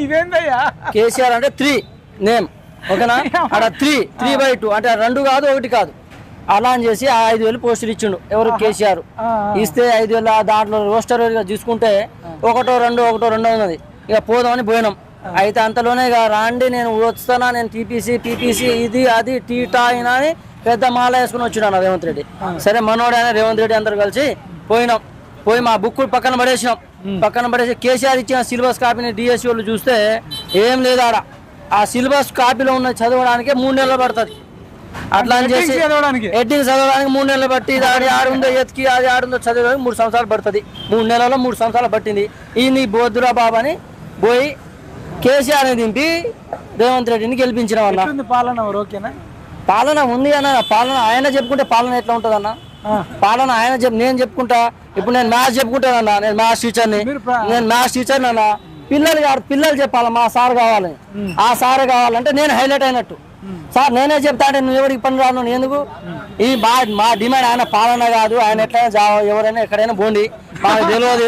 ఇదేందయ్యా? కేసీఆర్ అంటే three name ఓకేనా? అక్కడ త్రీ త్రీ బై టూ అంటే రెండు కాదు ఒకటి కాదు. అలా అని చేసి ఆ ఐదు వేలు పోస్టులు ఇచ్చిండు ఎవరు? కేసీఆర్. ఇస్తే ఐదు వేలు ఆ దాంట్లో రోస్టర్ చూసుకుంటే ఒకటో రెండు ఒకటో రెండో ఉన్నది. ఇక పోదామని పోయినాం. అయితే అంతలోనే ఇక రాండి నేను వస్తానా నేను టీపీసీ పీపీసీ ఇది అది టీటా అయినా అని పెద్ద మాల వేసుకుని వచ్చినాను రేవంత్ రెడ్డి. సరే మనోడు అయినా రేవంత్ రెడ్డి అందరు కలిసి పోయినాం. పోయి మా బుక్ పక్కన పడేసినాం. పక్కన పడేసి కేసీఆర్ ఇచ్చిన సిలబస్ కాపీని డిఎస్సి వాళ్ళు చూస్తే ఏం లేదు ఆడ. ఆ సిలబస్ కాపీలో ఉన్న చదవడానికి మూడు నెలలు పడుతుంది. అట్లా అని చేసి చదవడానికి? ఎడ్డింగ్ చదవడానికి మూడు నెలలు పట్టి ఇది అది ఆడుందో ఎత్తికి అది ఆడుందో చదవడానికి మూడు సంవత్సరాలు పడుతుంది. మూడు నెలల్లో మూడు సంవత్సరాలు పట్టింది. ఈ నీ బోధురా బాబు అని పోయి కేసీఆర్ని దింపి రేవంత్ రెడ్డిని గెలిపించిన ఎట్లుంది పాలన ఓకేనా? పాలన ఉంది అన్న. పాలన ఆయన చెప్పుకుంటే పాలన ఎట్లా ఉంటుంది అన్న పాలన ఆయన చెప్ నేను చెప్పుకుంటా. ఇప్పుడు నేను మ్యాథ్స్ చెప్పుకుంటానన్నా నేను మ్యాథ్స్ టీచర్ని. నేను మ్యాథ్స్ టీచర్ అన్న పిల్లలు కాదు పిల్లలు చెప్పాలి మా సార్ కావాలని ఆ సార్ కావాలంటే నేను హైలైట్ అయినట్టు. సార్ నేనే చెప్తా అంటే నువ్వు ఎవరికి పని రాను ఎందుకు? ఈ మా మా డిమాండ్ ఆయన పాలన కాదు ఆయన ఎట్లయినా ఎవరైనా ఎక్కడైనా పోండి. మాకు తెలియదు.